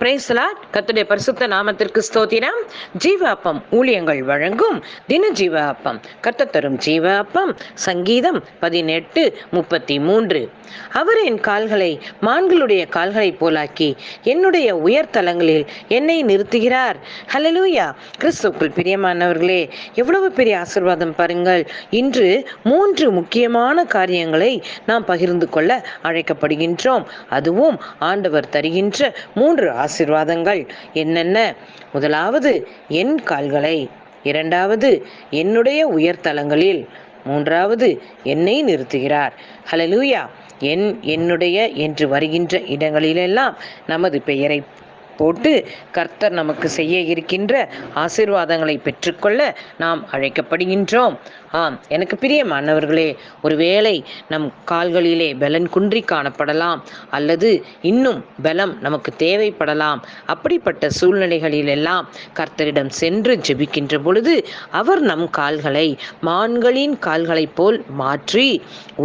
பிரேசலா கத்துடைய பரிசுத்த நாமத்திற்கு ஸ்தோத்திரம். ஜீவாப்பம் ஊழியங்கள் வழங்கும் தின ஜீவ அப்பம் கத்த தரும் ஜீவ அப்பம் சங்கீதம் பதினெட்டு முப்பத்தி மூன்று அவர் என் கால்களை மான்களுடைய கால்களைப் போலாக்கி என்னுடைய உயர்தலங்களில் என்னை நிறுத்துகிறார். ஹலலூயா கிறிஸ்துக்குள் பிரியமானவர்களே எவ்வளவு பெரிய ஆசிர்வாதம் பாருங்கள். இன்று மூன்று முக்கியமான காரியங்களை நாம் பகிர்ந்து கொள்ள அழைக்கப்படுகின்றோம். அதுவும் ஆண்டவர் தருகின்ற மூன்று ஆசிர்வாதங்கள் என்னென்ன? முதலாவது என் கால்களை. இரண்டாவது என்னுடைய உயர்தலங்களில் மூன்றாவது என்னை நிறுத்துகிறார். ஹலலூயா என் என்னுடைய என்று வருகின்ற இடங்களிலெல்லாம் நமது பெயரை போட்டு கர்த்தர் நமக்கு செய்ய இருக்கின்ற ஆசீர்வாதங்களை பெற்றுக்கொள்ள நாம் அழைக்கப்படுகின்றோம். ஆம் எனக்கு பிரியமானவர்களே ஒருவேளை நம் கால்களிலே பலன் குன்றி காணப்படலாம் அல்லது இன்னும் பலம் நமக்கு தேவைப்படலாம். அப்படிப்பட்ட சூழ்நிலைகளில் எல்லாம் கர்த்தரிடம் சென்று ஜெபிக்கின்ற பொழுது அவர் நம் கால்களை மான்களின் கால்களைப் போல் மாற்றி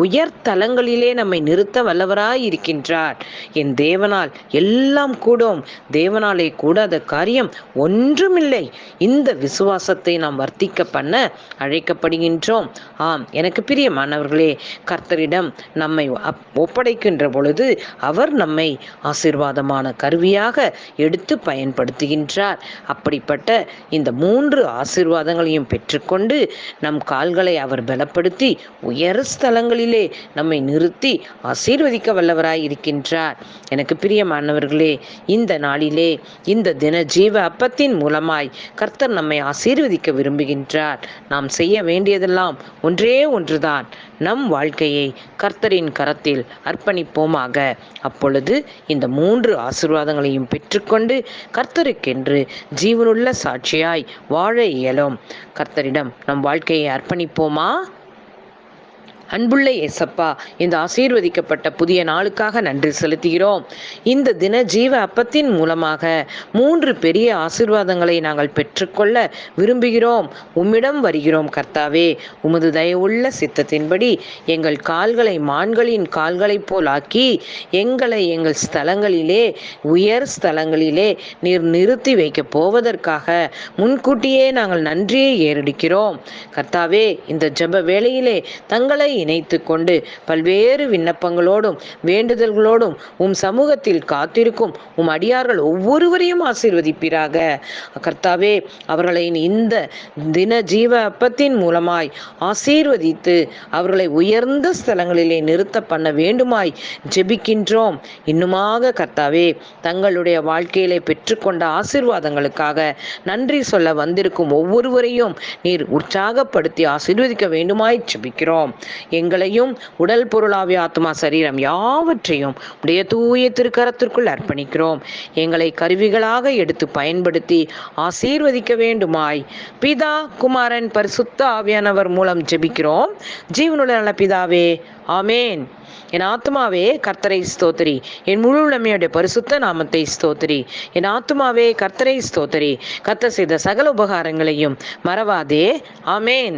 உயர் தலங்களிலே நம்மை நிறுத்த வல்லவராய் இருக்கின்றார் என் தேவனால் எல்லாம் கூடும். தேவனாலே கூடாத காரியம் ஒன்றுமில்லை. இந்த விசுவாசத்தை நாம் வர்த்திக்க பண்ண அழைக்கப்படுகின்றோம். ஆம் எனக்கு பிரியமானவர்களே கர்த்தரிடம் நம்மை ஒப்படைக்கின்ற பொழுது அவர் நம்மை ஆசீர்வாதமான கருவியாக எடுத்து பயன்படுத்துகின்றார். அப்படிப்பட்ட இந்த மூன்று ஆசீர்வாதங்களையும் பெற்றுக்கொண்டு நம் கால்களை அவர் பலப்படுத்தி உயர் ஸ்தலங்களிலே நம்மை நிறுத்தி ஆசீர்வதிக்க வல்லவராய் இருக்கின்றார் எனக்கு பிரியமானவர்களே இந்த நாளில் இந்த தின ஜீவ அப்பத்தின் மூலமாய் கர்த்தர் நம்மை ஆசீர்வதிக்க விரும்புகின்றார். நாம் செய்ய வேண்டியதெல்லாம் ஒன்றே ஒன்றுதான். நம் வாழ்க்கையை கர்த்தரின் கரத்தில் அர்ப்பணிப்போமாக. அப்பொழுது இந்த மூன்று ஆசிர்வாதங்களையும் பெற்றுக்கொண்டு கர்த்தருக்கென்று ஜீவனுள்ள சாட்சியாய் வாழ இயலும். கர்த்தரிடம் நம் வாழ்க்கையை அர்ப்பணிப்போமா? அன்புள்ள ஏசப்பா இந்த ஆசீர்வதிக்கப்பட்ட புதிய நாளுக்காக நன்றி செலுத்துகிறோம். இந்த தின ஜீவ அப்பத்தின் மூலமாக மூன்று பெரிய ஆசீர்வாதங்களை நாங்கள் பெற்றுக்கொள்ள விரும்புகிறோம். உம்மிடம் வருகிறோம் கர்த்தாவே. உமது தயவுள்ள சித்தத்தின்படி எங்கள் கால்களை மான்களின் கால்களைப் போல் ஆக்கி எங்களை எங்கள் ஸ்தலங்களிலே உயர் ஸ்தலங்களிலே நீர் நிறுத்தி வைக்கப் போவதற்காக முன்கூட்டியே நாங்கள் நன்றியை ஏறெடுக்கிறோம். கர்த்தாவே இந்த ஜப வேளையிலே தங்களை இணைத்து கொண்டு பல்வேறு விண்ணப்பங்களோடும் வேண்டுதல்களோடும் உம் சமூகத்தில் காத்திருக்கும் உம் அடியார்கள் ஒவ்வொருவரையும் ஆசீர்வதிப்பீராக. கர்த்தாவே அவர்களை இந்த தின ஜீவ அப்பத்தின் மூலமாய் ஆசீர்வதித்து அவர்களை உயர்ந்த ஸ்தலங்களிலே நிறுத்த பண்ண வேண்டுமாய் ஜெபிக்கின்றோம். இன்னுமாக கர்த்தாவே தங்களுடைய வாழ்க்கையிலே பெற்றுக்கொண்ட ஆசீர்வாதங்களுக்காக நன்றி சொல்ல வந்திருக்கும் ஒவ்வொருவரையும் நீர் உற்சாகப்படுத்தி ஆசீர்வதிக்க வேண்டுமாய் ஜெபிக்கிறோம். எங்களையும் உடல் பொருளாவிய ஆத்மா சரீரம் யாவற்றையும் உடைய தூய திருக்கரத்திற்குள் அர்ப்பணிக்கிறோம். எங்களை கருவிகளாக எடுத்து பயன்படுத்தி ஆசீர்வதிக்க வேண்டுமாய். பிதா குமாரன் பரிசுத்த ஆவியானவர் மூலம் ஜெபிக்கிறோம். ஜீவனுள்ள நல்ல பிதாவே ஆமேன். என் ஆத்மாவே கர்த்தரை ஸ்தோத்திரி. என் முழு உடமையுடைய பரிசுத்த நாமத்தை ஸ்தோத்திரி. என் ஆத்மாவே கர்த்தரை ஸ்தோத்திரி. கர்த்தர் செய்த சகல உபகாரங்களையும் மறவாதே. ஆமேன்.